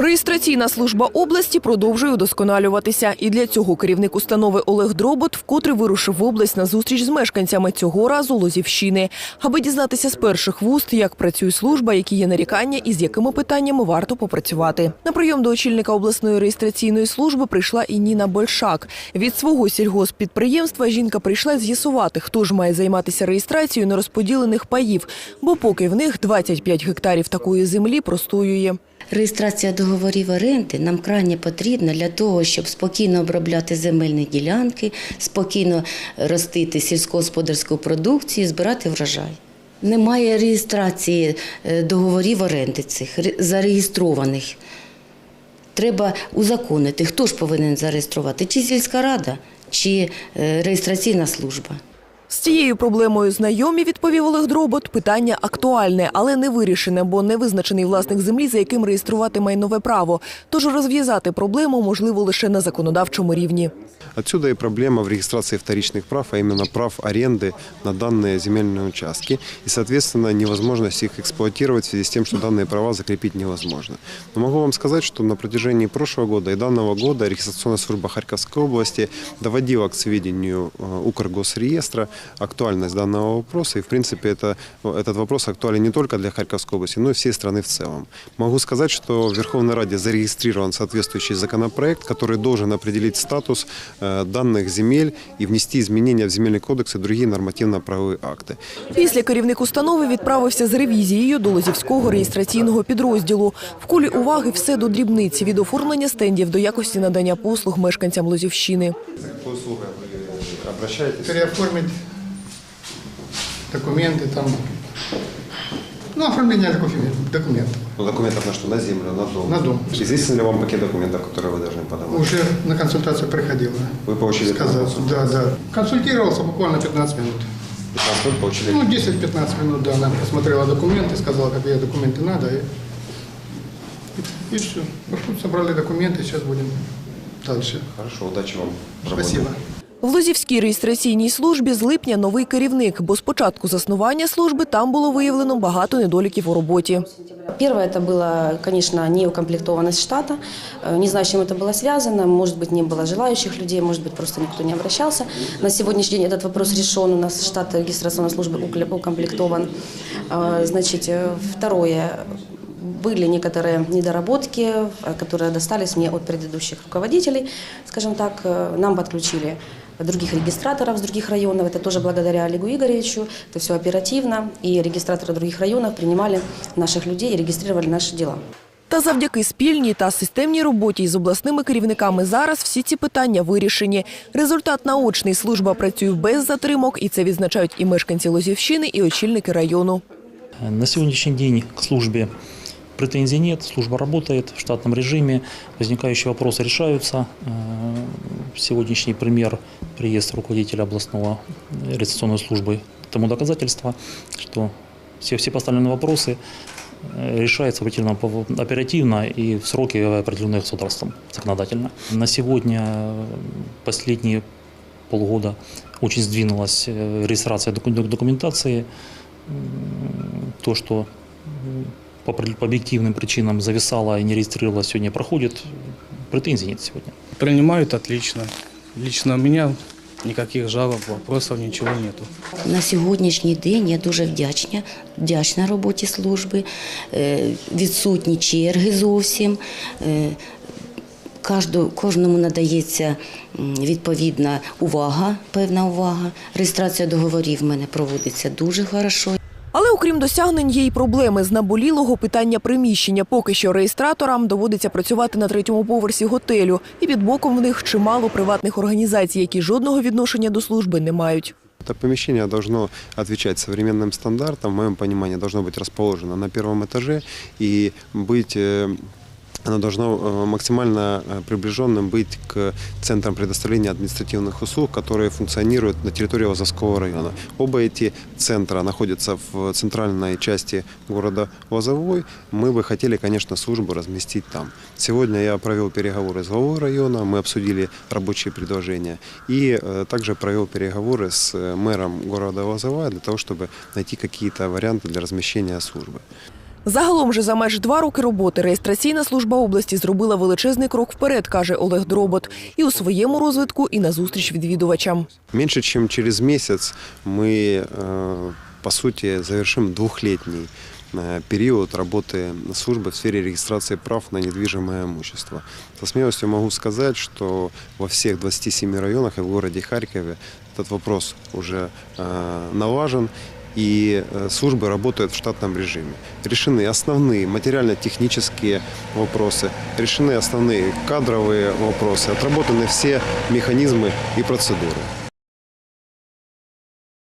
Реєстраційна служба області продовжує удосконалюватися. І для цього керівник установи Олег Дробот вкотре вирушив в область на зустріч з мешканцями цього разу Лозівщини, аби дізнатися з перших вуст, як працює служба, які є нарікання і з якими питаннями варто попрацювати. На прийом до очільника обласної реєстраційної служби прийшла і Ніна Большак. Від свого сільгосппідприємства жінка прийшла з'ясувати, хто ж має займатися реєстрацією нерозподілених паїв, бо поки в них 25 гектарів такої землі простоює. Реєстрація договорів оренди нам крайне потрібна для того, щоб спокійно обробляти земельні ділянки, спокійно ростити сільськогосподарську продукцію, збирати врожай. Немає реєстрації е, договорів оренди цих зареєстрованих. Треба узаконити, хто ж повинен зареєструвати, чи сільська рада, чи е, реєстраційна служба. З цією проблемою знайомі, відповів Олег Дробот. Питання актуальне, але не вирішене, бо не визначений власник землі, за яким реєструвати майнове право. Тож розв'язати проблему можливо лише на законодавчому рівні. Отсюда и проблема в регистрации вторичных прав, а именно прав аренды на данные земельные участки. И, соответственно, невозможность их эксплуатировать в связи с тем, что данные права закрепить невозможно. Но могу вам сказать, что на протяжении прошлого года и данного года регистрационная служба Харьковской области доводила к сведению э, Укргосреестра актуальность данного вопроса. И, в принципе, это, этот вопрос актуален не только для Харьковской области, но и всей страны в целом. Могу сказать, что в Верховной Раде зарегистрирован соответствующий законопроект, который должен определить статус э, данных земель и внести изменения в земельный кодекс и другие нормативно-правовые акты. Після керівник установи відправився з ревізією до Лозівського реєстраційного підрозділу. В колі уваги все до дрібниці від оформлення стендів до якості надання послуг мешканцям Лозівщини. Какой услугой вы обращаетесь? переоформить документы там. Ну, оформление докумен- документов. Ну, документов на что? На землю, на дом? На дом. Известен ли вам пакет документов, которые вы должны подавать? Уже на консультацию приходил. Вы получили Сказал, да, да. Консультировался буквально 15 минут. 15 минут получили? Ну, 10-15 минут, да, она посмотрела документы, сказала, какие документы надо. И, и все. Маршрут собрали документы, сейчас будем дальше. Хорошо, удачи вам. Спасибо. В Лозівській реєстраційній службі з липня новий керівник, бо з початку заснування служби там було виявлено багато недоліків у роботі. Первое это было, конечно, неукомплектованность штата. Э, Не знаю, с чем это было связано. Может быть, не было желающих людей, может быть, просто никто не обращался. На сегодняшний день этот вопрос решен. У нас штат регистрационной службы укле- укомплектован. А, Значит, э, второе. Были некоторые недоработки, э, которые достались мне от предыдущих руководителей. Скажем так, э, нам подключили других регистраторов с других районов. Это тоже благодаря Олегу Игоревичу. Это все оперативно. И регистраторы других районов принимали наших людей и регистрировали наши дела. Та завдяки спільній та системній роботі із обласними керівниками зараз всі ці питання вирішені. Результат наочний служба працює без затримок, і це відзначають і мешканці Лозівщини, і очільники району. На сегодняшний день к службе претензий нет, служба работает в штатном режиме, возникающие вопросы решаются. Э, Сегодняшний пример приезд руководителя областного реєстраційної службы тому доказательство, что все, все поставленные вопросы э, решаются оперативно, оперативно и в сроки, определенные государством законодательно. На сегодня э, последние полгода очень сдвинулась э, регистрация доку- документации. М, То, что м, по объективным причинам зависало и не регистрировалось, сегодня проходит, претензий нет сегодня. Принимают отлично. Лично у меня никаких жалоб, вопросов, ничего нету. На сьогоднішній день я дуже вдячна, вдячна роботі служби. Е, Відсутні черги зовсім. Е, кожному надається відповідна увага, певна увага. Реєстрація договорів в мене проводиться дуже хорошо. Але окрім досягнень, є й проблеми з наболілого питання приміщення. Поки що реєстраторам доводиться працювати на третьому поверсі готелю, і під боком в них чимало приватних організацій, які жодного відношення до служби не мають. Это помещение должно отвечать современным стандартам, в моем понимании должно быть расположено на первом этаже и быть э, оно должно э, максимально э, приближенным быть к центрам предоставления административных услуг, которые функционируют на территории Лозовского района. Оба эти центра находятся в центральной части города Лозовой. Мы бы хотели, конечно, службу разместить там. Сегодня я провел переговоры с главой района, мы обсудили рабочие предложения и э, также провел переговоры с мэром города Лозова для того, чтобы найти какие-то варианты для размещения службы. Загалом же за майже два роки роботи реєстраційна служба області зробила величезний крок вперед, каже Олег Дробот, і у своєму розвитку, і на зустріч відвідувачам. Меньше чем через месяц мы, э, по сути, завершим двухлетний э, период работы службы в сфере регистрации прав на недвижимое имущество. Со смелостью могу сказать, что во всех 27 районах и в городе Харькове этот вопрос уже э, налажен, и э, службы работают в штатном режиме. Решены основные материально-технические вопросы, решены основные кадровые вопросы, отработаны все механизмы и процедуры.